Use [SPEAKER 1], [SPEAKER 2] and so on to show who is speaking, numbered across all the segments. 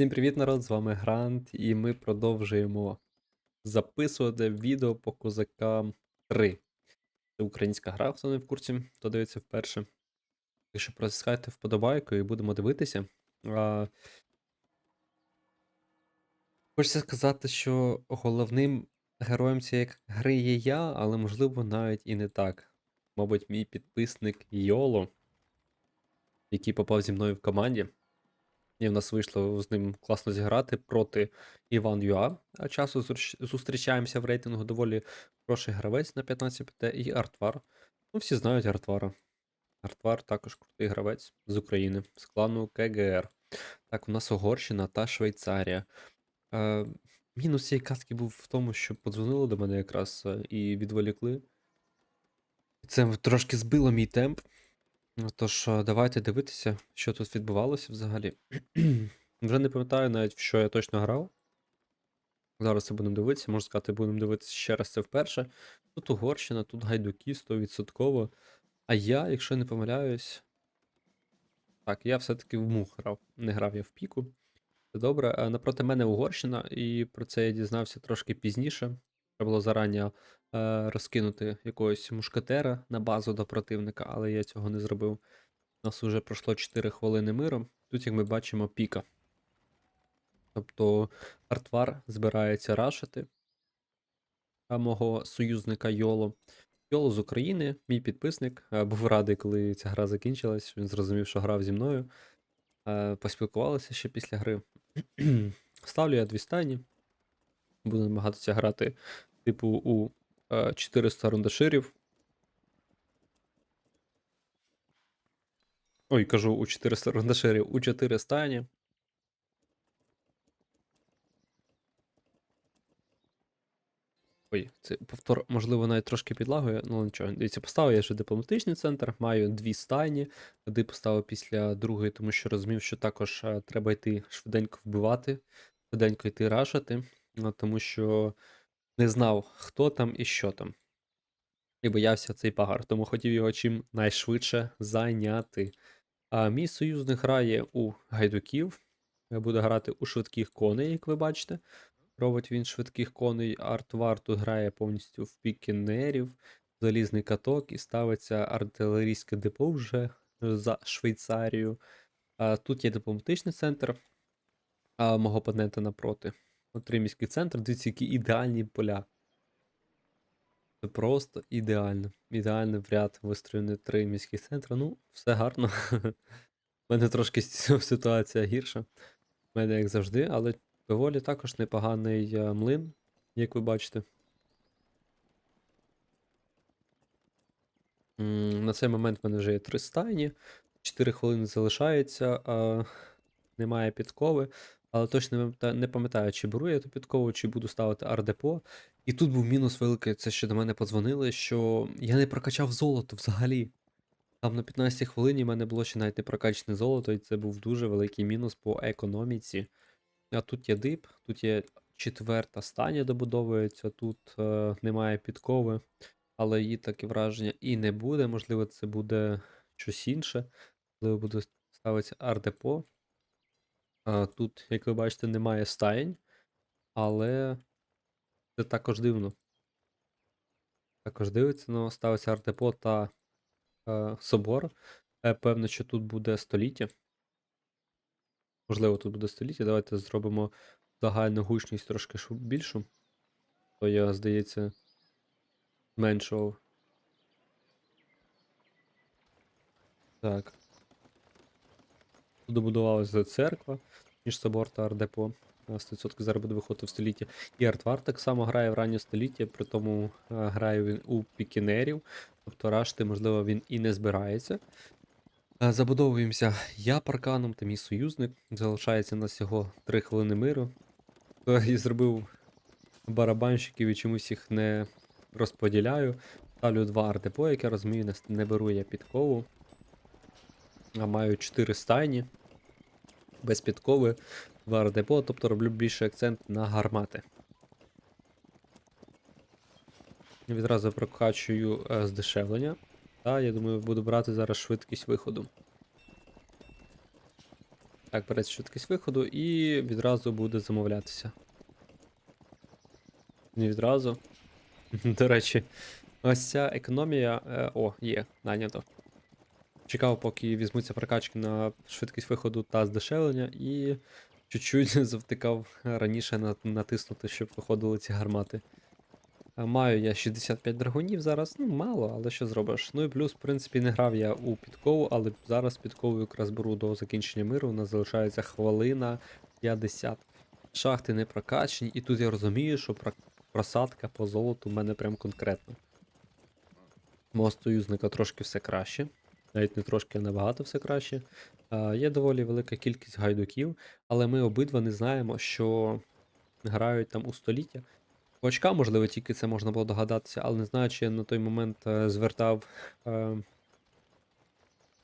[SPEAKER 1] Всім привіт, народ! З вами Грант, і ми продовжуємо записувати відео по козакам 3. Це українська гра, хто не в курсі, хто дивиться вперше. Так що протискайте вподобайку і будемо дивитися. А... Хочеться сказати, що головним героєм цієї гри є я, але можливо навіть і не так. Мабуть, мій підписник Йоло, який попав зі мною в команді. І в нас вийшло з ним класно зіграти проти Іван Юа. А часу зустрічаємося в рейтингу доволі хороший гравець на 15 ПТ і Артвар. Ну, всі знають Артвара. Артвар також крутий гравець з України, з клану КГР. Так, у нас Угорщина та Швейцарія. Е, мінус цієї катки був в тому, що подзвонили до мене якраз е, і відволікли. Це трошки збило мій темп. Тож, е, давайте дивитися, що тут відбувалося взагалі. Вже не пам'ятаю навіть, в що я точно грав. Зараз це будемо дивитися, можна сказати, будемо дивитися ще раз це вперше. Тут Угорщина, тут гайдуки 100%. А я, якщо не помиляюсь. Так, я все-таки в мух грав. Не грав я в піку. Це добре. Напроти мене Угорщина, і про це я дізнався трошки пізніше. Треба було зарані е, розкинути якогось мушкетера на базу до противника, але я цього не зробив. У нас вже пройшло 4 хвилини миру. Тут, як ми бачимо, піка. Тобто Артвар збирається рашити а мого союзника Йоло. Йоло з України, мій підписник. е, Був радий, коли ця гра закінчилась. Він зрозумів, що грав зі мною. Е, Поспілкувалися ще після гри. Ставлю я дві стані. Буду намагатися грати, типу, у е, 400 рундаширів. Ой, кажу, у 400 рундаширів, у 4 стані. Ой, це повтор, можливо, навіть трошки підлагує, ну нічого. Дивіться, поставив я ще дипломатичний центр, маю дві стайні. Туди поставив після другої, тому що розумів, що також е, треба йти швиденько вбивати, швиденько йти рашити, ну, тому що не знав, хто там і що там. І боявся цей пагар, тому хотів його чим найшвидше зайняти. А мій союзник грає у гайдуків. Я буду грати у швидких коней, як ви бачите. Робить він швидких коней. Артвар тут грає повністю в пікінерів, залізний каток і ставиться артилерійське депо вже за Швейцарію. А, тут є дипломатичний центр а, мого опонента напроти. От Римський центр, дивіться, які ідеальні поля. Це просто ідеально. Ідеально в ряд вистроєні три міських центри. Ну, все гарно. У мене трошки ситуація гірша. У мене як завжди, але доволі також непоганий е, млин, як ви бачите. На цей момент в мене вже є три стайні. 4 хвилини залишається, а немає підкови. Але точно не пам'ятаю- чи беру я ту підкову, чи буду ставити ардепо. І тут був мінус великий, це ще до мене подзвонили, що я не прокачав золото взагалі. Там на 15 хвилині в мене було ще навіть не прокачане золото, і це був дуже великий мінус по економіці. А тут є дип, тут є четверта стання добудовується, тут е, немає підкови, але її таке враження і не буде. Можливо, це буде щось інше. Можливо, буде ставитися ардепо. Тут, як ви бачите, немає стаєнь, але це також дивно. Також дивиться, ну, ставиться артепо та е, собор. Е, певно, що тут буде століття. Можливо, тут буде століття. Давайте зробимо загальну гучність трошки більшу. То я, здається, зменшував. Так. Добудувалася церква, ніж собор та ардепо. 100% зараз буде виходити в століття. І Артвар так само грає в раннє століття, при тому е, грає він у пікінерів. Тобто рашти, можливо, він і не збирається. Е, Забудовуємося я парканом та мій союзник. Залишається на всього 3 хвилини миру. І зробив барабанщиків і чомусь їх не розподіляю. Ставлю два ардепо, як я розумію, не беру я підкову. А маю 4 стайні. Без підкови, два ардепо, тобто роблю більший акцент на гармати. Відразу прокачую е, здешевлення. Та, я думаю, буду брати зараз швидкість виходу. Так, береться швидкість виходу і відразу буде замовлятися. Не відразу. До речі, ось ця економія. е, О, є, нанято. Чекав, поки візьмуться прокачки на швидкість виходу та здешевлення, і чуть-чуть завтикав раніше на- натиснути, щоб виходили ці гармати. Е, Маю я 65 драгунів зараз, ну мало, але що зробиш. Ну і плюс, в принципі, не грав я у підкову, але зараз підкову якраз беру до закінчення миру. У нас залишається хвилина 50. Шахти не прокачені, і тут я розумію, що просадка по золоту в мене прям конкретно. Мого союзника трошки все краще. Навіть не трошки, а набагато все краще. Є доволі велика кількість гайдуків, але ми обидва не знаємо, що грають там у століття. По очкам, можливо, тільки це можна було догадатися, але не знаю, чи я на той момент е, звертав е,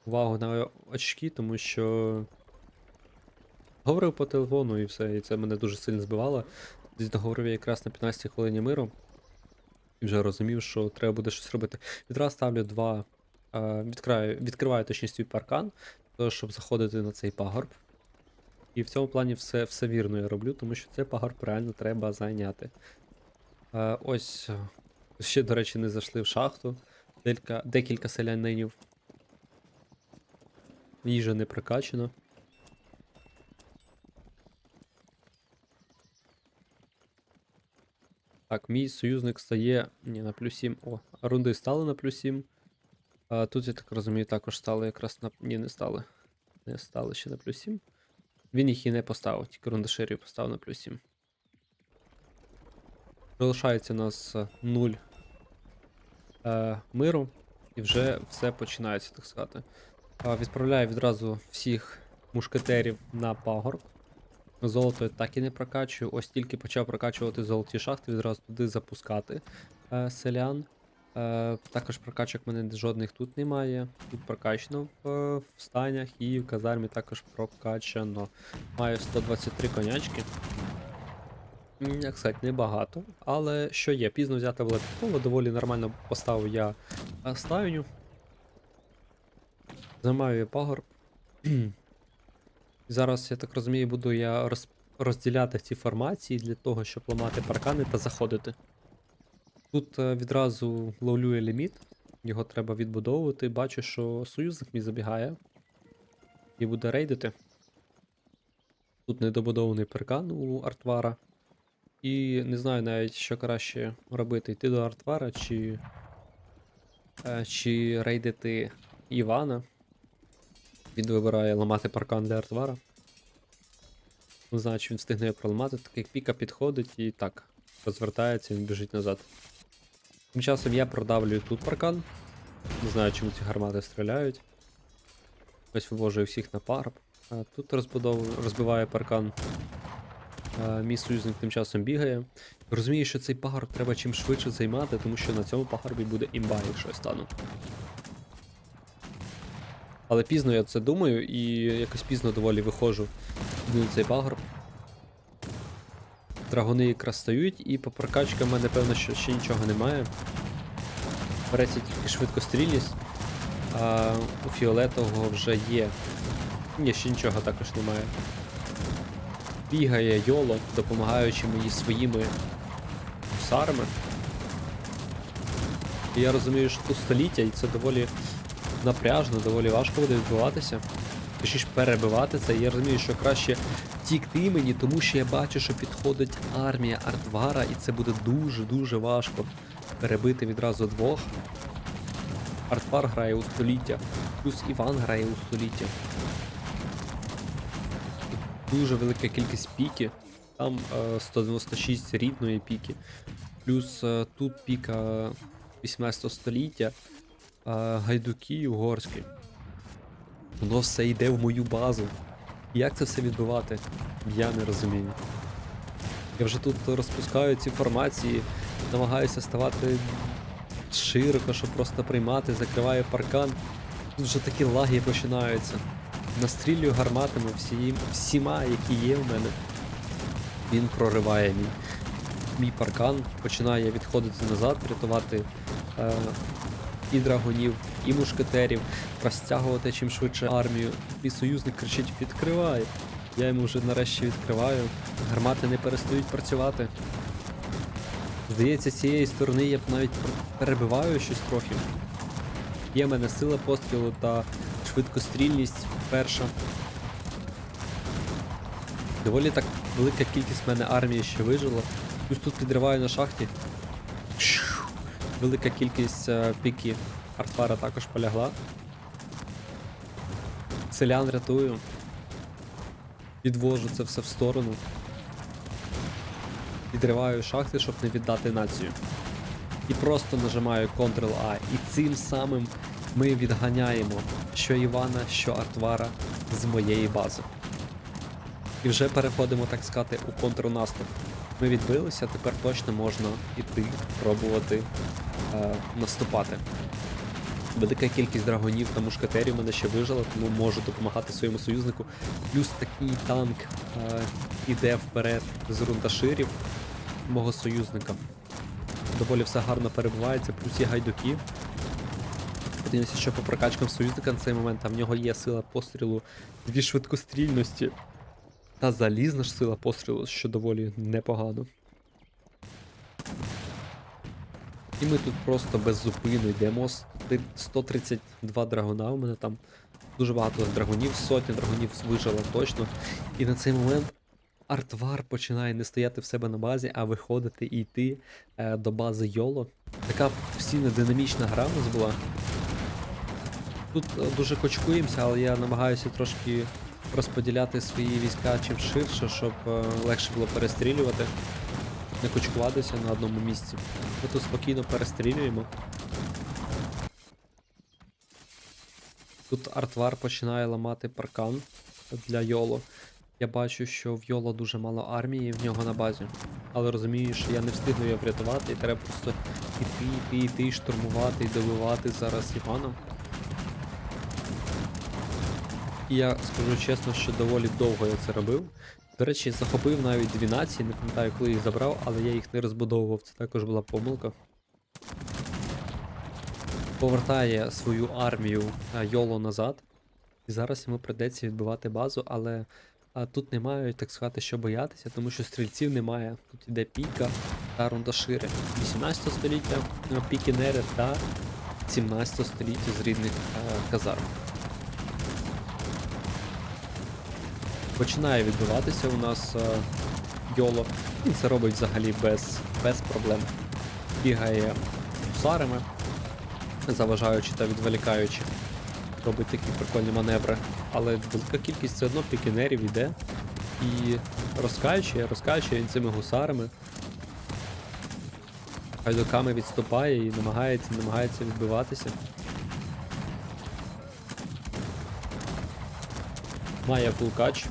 [SPEAKER 1] увагу на очки, тому що говорив по телефону і все, і це мене дуже сильно збивало. Десь договорив я якраз на 15 хвилині миру. І вже розумів, що треба буде щось робити. Відразу ставлю два. Е, відкриваю, відкриваю точніше свій паркан, щоб заходити на цей пагорб. І в цьому плані все, все вірно я роблю, тому що цей пагорб реально треба зайняти. Е, ось е, ще, до речі, не зайшли в шахту. Декілька, декілька селянинів. Їжа не прокачана. Так, мій союзник стає. Ні, на плюс 7. О, рунди стали на плюс 7. А тут, я так розумію, також стали якраз на. Ні, не стали. Не стали ще на плюс 7. Він їх і не поставив, тільки рундаширів поставив на плюс 7. Залишається у нас 0 е, миру, і вже все починається, так сказати. А, відправляю відразу всіх мушкетерів на пагорб. Золото я так і не прокачую. Ось тільки почав прокачувати золоті шахти, відразу туди запускати е, селян. Е, також прокачок в мене жодних тут немає. Тут прокачано в, в станях і в казармі також прокачано. Маю 123 конячки. Як сказати, небагато. Але що є, пізно взята була підкова, доволі нормально поставив я е, стайню. Займаю пагорб. Зараз, я так розумію, буду я роз... розділяти ці формації для того, щоб ламати паркани та заходити. Тут е, відразу ловлю я ліміт, його треба відбудовувати. Бачу, що союзник мій забігає і буде рейдити. Тут недобудований паркан у Артвара. І не знаю навіть, що краще робити: йти до Артвара чи, е, чи рейдити Івана. Він вибирає ламати паркан для Артвара. Не знаю, чи він встигне проламати, так як піка підходить і так, розвертається, він біжить назад. Тим часом я продавлюю тут паркан. Не знаю, чому ці гармати стріляють. Ось вивожу всіх на парк. А тут розбудов... розбиває паркан. Мій союзник тим часом бігає. Розумію, що цей пагорб треба чим швидше займати, тому що на цьому пагорбі буде імба, якщо я стану. Але пізно я це думаю і якось пізно доволі виходжу на цей пагорб. Драгони якраз стають, і по прокачкам в мене певно, що ще нічого немає. Береться тільки швидкострільність, а у фіолетового вже є. Ні, ще нічого також немає. Бігає Йоло, допомагаючи мені своїми гусарами. І я розумію, що тут століття, і це доволі напряжно, доволі важко буде відбуватися. Точніше перебивати це. І Я розумію, що краще тікти мені, тому що я бачу, що підходить армія Артвара, і це буде дуже-дуже важко перебити відразу двох. Артвар грає у століття, плюс Іван грає у століття. Дуже велика кількість піки. Там е, 196 рідної піки. Плюс е, тут піка 18 століття. е, гайдуки угорські. Воно все йде в мою базу. Як це все відбивати? Я не розумію. Я вже тут розпускаю ці формації, намагаюся ставати широко, щоб просто приймати, закриваю паркан. Тут вже такі лаги починаються. Настрілюю гарматами всі, всіма, які є в мене. Він прориває мій, мій паркан, починає відходити назад, рятувати е, і драгунів, і мушкетерів, розтягувати чим швидше армію. І союзник кричить: відкривай! Я йому вже нарешті відкриваю. Гармати не перестають працювати. Здається, з цієї сторони я навіть перебиваю щось трохи. Є в мене сила пострілу та швидкострільність перша. Доволі так велика кількість в мене армії ще вижила. Плюс тут підриваю на шахті. Велика кількість е, артфара також полягла. Селян рятую. Відвожу це все в сторону. Підриваю шахти, щоб не віддати націю. І просто нажимаю Ctrl-A. І цим самим ми відганяємо що Івана, що Артвара з моєї бази. І вже переходимо, так сказати, у контрнаступ. Ми відбилися, тепер точно можна іти, пробувати е, наступати. Велика кількість драгонів та мушкетерів мене ще вижила, тому можу допомагати своєму союзнику. Плюс такий танк е, іде вперед з рундаширів мого союзника. Доволі все гарно перебувається, плюс є гайдуки. Подивимося, що по прокачкам союзника на цей момент, а в нього є сила пострілу, дві швидкострільності та залізна ж сила пострілу, що доволі непогано. І ми тут просто без зупину йдемо. 132 драгуна. У мене там дуже багато драгунів, сотні драгунів вижила точно. І на цей момент Артвар починає не стояти в себе на базі, а виходити і йти е, до бази Йоло. Така постійно динамічна гра у нас була. Тут е, дуже кочкуємося, але я намагаюся трошки розподіляти свої війська чим ширше, щоб е, легше було перестрілювати. Не кочкуватися на одному місці. Ми тут спокійно перестрілюємо. Тут Артвар починає ламати паркан для Йоло. Я бачу, що в Йоло дуже мало армії в нього на базі. Але розумію, що я не встигну його врятувати, і треба просто іти, іти, іти, штурмувати і добивати зараз Івана. І я скажу чесно, що доволі довго я це робив. До речі, захопив навіть дві нації, не пам'ятаю, коли їх забрав, але я їх не розбудовував, це також була помилка. Повертає свою армію е, Йоло назад. І зараз йому придеться відбивати базу, але а, тут немає, так сказати, що боятися, тому що стрільців немає. Тут іде піка та рундашири. 18 століття е, пікінери та 17 століття з рідних е, казарм. Починає відбиватися у нас е, Йоло. Він це робить взагалі без, без проблем. Бігає гусарами, заважаючи та відволікаючи. Робить такі прикольні маневри. Але велика кількість все одно пікінерів іде. І розкачує, розкачує цими гусарами. Гайдуками відступає і намагається, намагається відбиватися. Має фулкач.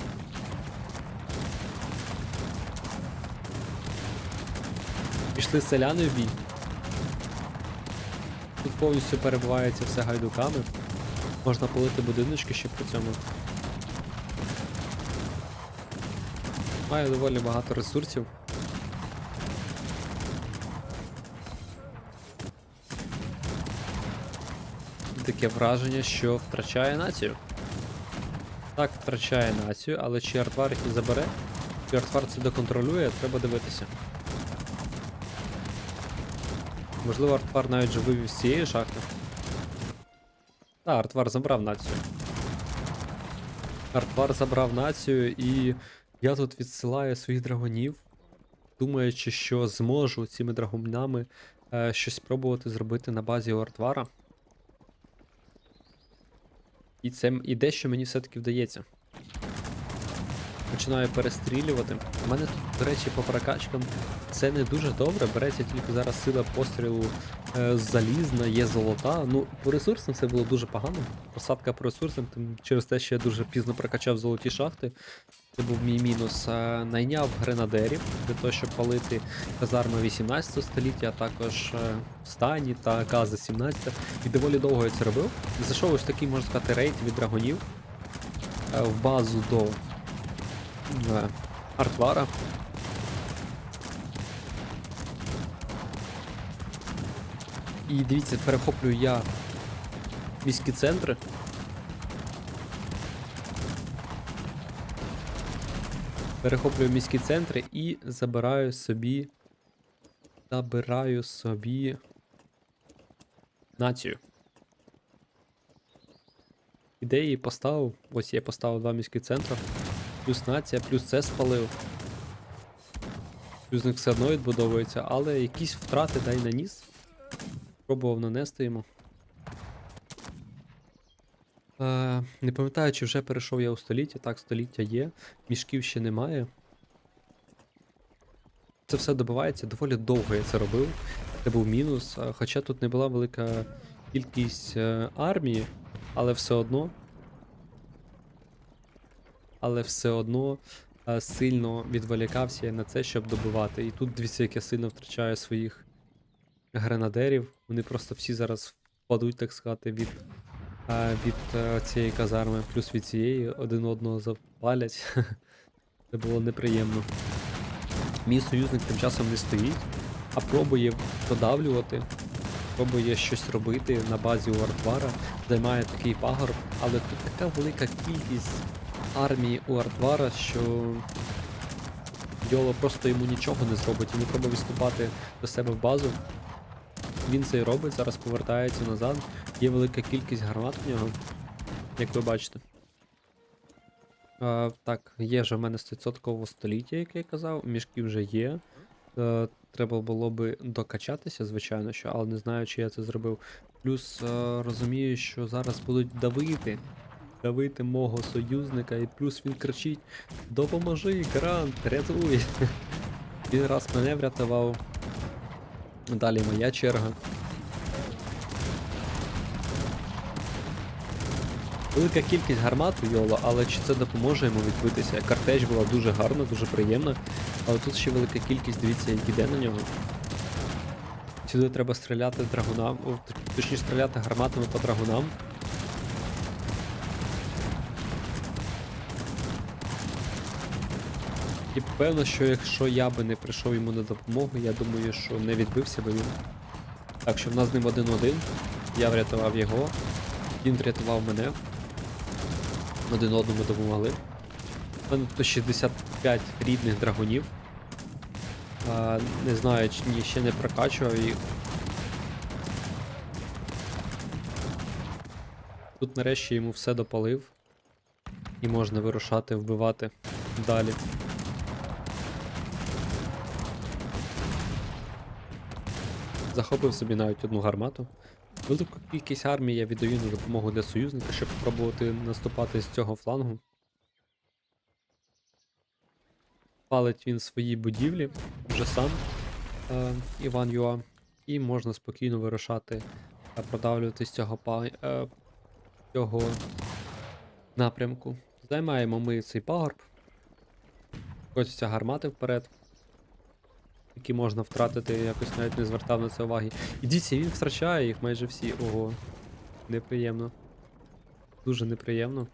[SPEAKER 1] Пішли селяни в бій. Тут повністю перебувається все гайдуками. Можна полити будиночки ще при цьому. Має доволі багато ресурсів. Таке враження, що втрачає націю. Так, втрачає націю, але чи Артвар їх забере? Чи Артвар це доконтролює, треба дивитися. Можливо, Артвар навіть же вивів з цієї шахти. Так, Артвар забрав націю. Артвар забрав націю, і я тут відсилаю своїх драгонів, думаючи, що зможу цими драгунами е, щось спробувати зробити на базі Артвара. І це і дещо мені все-таки вдається. Починаю перестрілювати. У мене тут, до речі, по прокачкам це не дуже добре. Береться тільки зараз сила пострілу е, залізна, є золота. Ну, по ресурсам це було дуже погано. Просадка по ресурсам, тим через те, що я дуже пізно прокачав золоті шахти. Це був мій мінус. Е, найняв гренадерів для того, щоб палити казарми 18 століття, а також е, стані та гази 17. І доволі довго я це робив. Зайшов ось такий, можна сказати, рейд від драгонів е, в базу до е, Артвара. І дивіться, перехоплюю я міські центри. Перехоплюю міські центри і забираю собі. Забираю собі. Націю. Ідеї поставив. Ось я поставив два міські центри. Плюс нація, плюс це спалив. Плюс них все одно відбудовується, але якісь втрати дай наніс. Пробував нанести йому. Е, не пам'ятаю, чи вже перейшов я у століття. Так, століття є. Мішків ще немає. Це все добивається доволі довго я це робив. Це був мінус. е, Хоча тут не була велика кількість е, армії, але все одно. Але все одно е, сильно відволікався на це, щоб добивати. І тут дивіться, як я сильно втрачаю своїх гренадерів. Вони просто всі зараз впадуть, так сказати, від, е, від е, цієї казарми, плюс від цієї один одного запалять. Це було неприємно. Мій союзник тим часом не стоїть, а пробує продавлювати, пробує щось робити на базі у Артвара, займає такий пагорб, але тут така велика кількість армії у Артвара, що Йоло просто йому нічого не зробить, йому треба відступати до себе в базу. Він це і робить, зараз повертається назад. Є велика кількість гармат в нього, як ви бачите. А, так, є вже в мене 100% століття, як я казав, мішки вже є. Е, треба було би докачатися, звичайно, що, але не знаю, чи я це зробив. Плюс е, розумію, що зараз будуть давити. Давити мого союзника, і плюс він кричить: Допоможи, Грант, рятуй! Він раз мене врятував. Далі моя черга. Велика кількість гармат у Йола, але чи це допоможе йому відбитися? Картеж була дуже гарна, дуже приємна. Але тут ще велика кількість, дивіться, як іде на нього. Сюди треба стріляти драгунам, точніше стріляти гарматами по драгунам. І певно, що якщо я би не прийшов йому на допомогу, я думаю, що не відбився би він. Так що в нас з ним один-один. Я врятував його, він врятував мене. Один одному допомогли. У мене тут 65 рідних драгунів. А, не знаю, чи ні, ще не прокачував їх. Тут нарешті йому все допалив. І можна вирушати, вбивати далі. Захопив собі навіть одну гармату. Велику кількість армії я віддаю на допомогу для союзника, щоб спробувати наступати з цього флангу. Палить він свої будівлі вже сам е, Іван Юа. І можна спокійно вирушати та продавлювати з цього, е, цього напрямку. Займаємо ми цей пагорб. Хочеться гармати вперед. Які можна втратити, я якось навіть не звертав на це уваги. І дивіться, він втрачає їх майже всі. Ого. Неприємно. Дуже неприємно.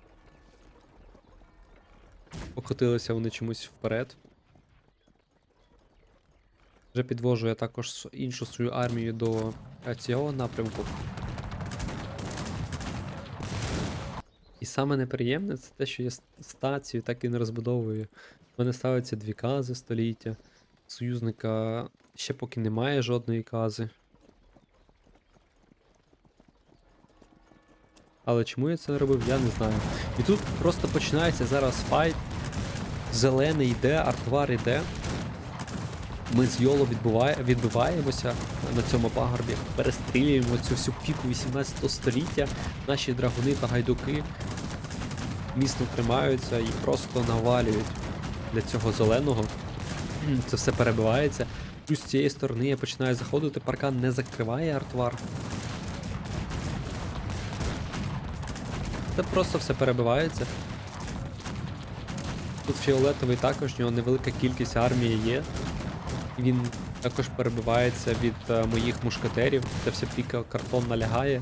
[SPEAKER 1] Покотилися вони чомусь вперед. Вже підвожу я також іншу свою армію до цього напрямку. І саме неприємне це те, що я стацію так і не розбудовую. У мене ставиться дві кази століття. Союзника ще поки немає жодної кази. Але чому я це робив, я не знаю. І тут просто починається зараз файт. Зелений йде, артвар йде. Ми з Йоло відбуває, відбиваємося на цьому пагорбі, перестрілюємо цю всю піку 18 століття. Наші драгуни та гайдуки міцно тримаються і просто навалюють для цього зеленого. Це все перебивається. Плюс з цієї сторони я починаю заходити, паркан не закриває артвар. Це просто все перебивається. Тут фіолетовий також, у нього невелика кількість армії є. Він також перебивається від е, моїх мушкетерів. Це вся піка картон налягає.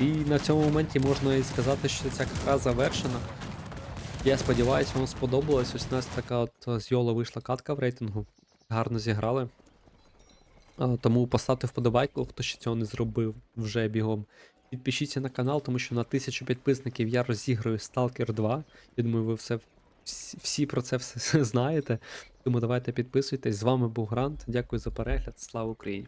[SPEAKER 1] І на цьому моменті можна і сказати, що ця гра завершена. Я сподіваюся, вам сподобалось. Ось у нас така от е, з Йоло вийшла катка в рейтингу. Гарно зіграли. Тому поставте вподобайку, хто ще цього не зробив вже бігом. Підпишіться на канал, тому що на тисячу підписників я розіграю Stalker 2. Я думаю, ви все, всі про це все знаєте. Тому давайте підписуйтесь. З вами був Грант. Дякую за перегляд. Слава Україні!